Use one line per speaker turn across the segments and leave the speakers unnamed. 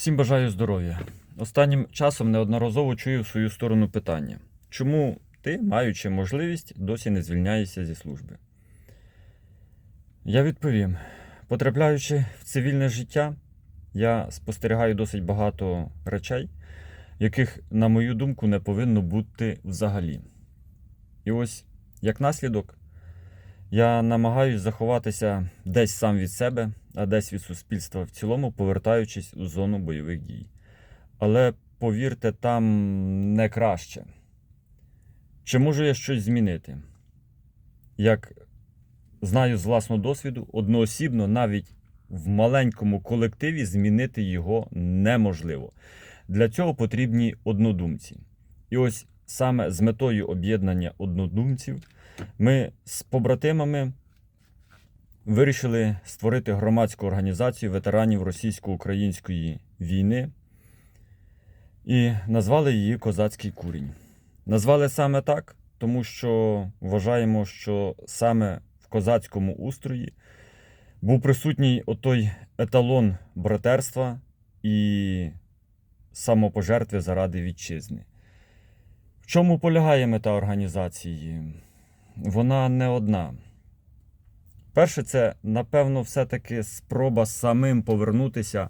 Всім бажаю здоров'я. Останнім часом неодноразово чую в свою сторону питання: чому ти, маючи можливість, досі не звільняєшся зі служби? Я відповім: потрапляючи в цивільне життя, я спостерігаю досить багато речей, яких, на мою думку, не повинно бути взагалі. І ось, як наслідок, я намагаюсь заховатися десь сам від себе, а десь від суспільства в цілому, повертаючись у зону бойових дій. Але повірте, там не краще. Чи можу я щось змінити? Як знаю з власного досвіду, одноосібно навіть в маленькому колективі змінити його неможливо. Для цього потрібні однодумці. І ось саме з метою об'єднання однодумців ми з побратимами вирішили створити громадську організацію ветеранів російсько-української війни і назвали її Козацький курінь. Назвали саме так, тому що вважаємо, що саме в козацькому устрої був присутній отой еталон братерства і самопожертви заради вітчизни. В чому полягає мета організації? Вона не одна. Перше, це, напевно, все-таки спроба самим повернутися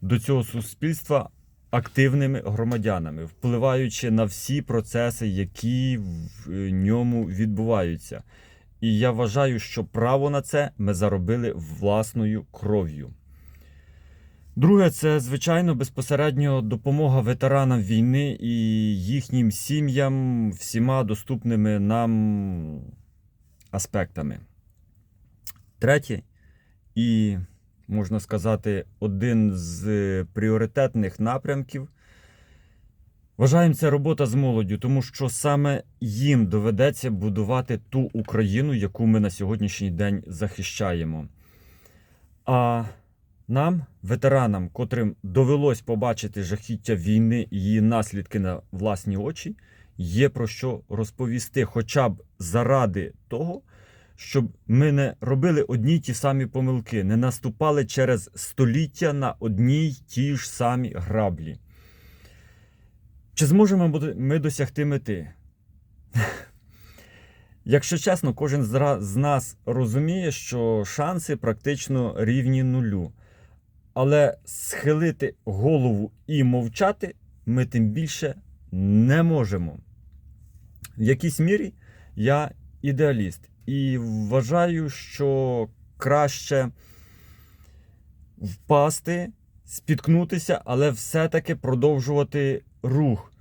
до цього суспільства активними громадянами, впливаючи на всі процеси, які в е, ньому відбуваються. І я вважаю, що право на це ми заробили власною кров'ю. Друге, це, звичайно, безпосередньо допомога ветеранам війни і їхнім сім'ям всіма доступними нам аспектами. Третє, і, можна сказати, один з пріоритетних напрямків. Вважаємо, це робота з молоддю, тому що саме їм доведеться будувати ту Україну, яку ми на сьогоднішній день захищаємо. А нам, ветеранам, котрим довелось побачити жахіття війни і її наслідки на власні очі, є про що розповісти, хоча б заради того, щоб ми не робили одні й ті самі помилки, не наступали через століття на одній ті ж самі граблі. Чи зможемо ми досягти мети? Якщо чесно, кожен з нас розуміє, що шанси практично рівні нулю. Але схилити голову і мовчати ми тим більше не можемо. В якійсь мірі я ідеаліст і вважаю, що краще впасти, спіткнутися, але все-таки продовжувати рух,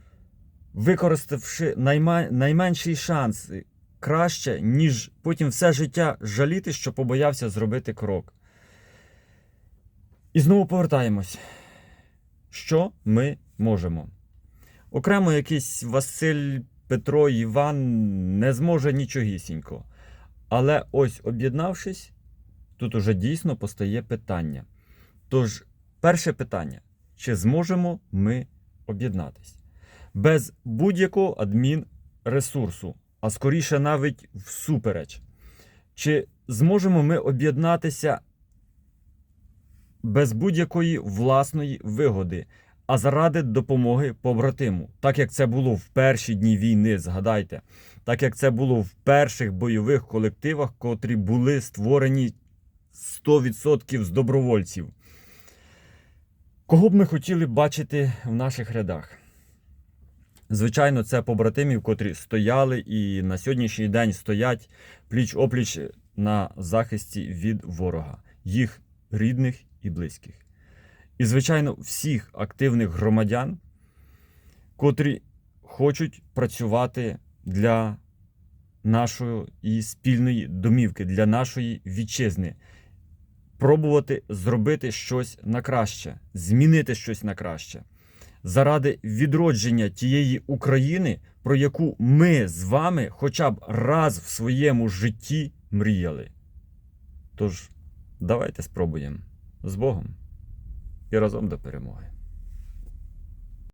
використавши найменший шанс краще, ніж потім все життя жаліти, що побоявся зробити крок. І знову повертаємось. Що ми можемо? Окремо якийсь Василь, Петро, Іван не зможе нічогісінько. Але ось об'єднавшись, тут уже дійсно постає питання. Тож, перше питання: чи зможемо ми об'єднатись? Без будь-якого адмінресурсу, а скоріше навіть всупереч. Чи зможемо ми об'єднатися без будь-якої власної вигоди, а заради допомоги побратиму, так як це було в перші дні війни, згадайте, так як це було в перших бойових колективах, котрі були створені 100% з добровольців. Кого б ми хотіли бачити в наших рядах? Звичайно, це побратимів, котрі стояли і на сьогоднішній день стоять пліч опліч на захисті від ворога, їх рідних і близьких. І, звичайно, всіх активних громадян, котрі хочуть працювати для нашої спільної домівки, для нашої вітчизни, пробувати зробити щось на краще, змінити щось на краще. Заради відродження тієї України, про яку ми з вами хоча б раз в своєму житті мріяли. Тож, давайте спробуємо з Богом і разом до перемоги.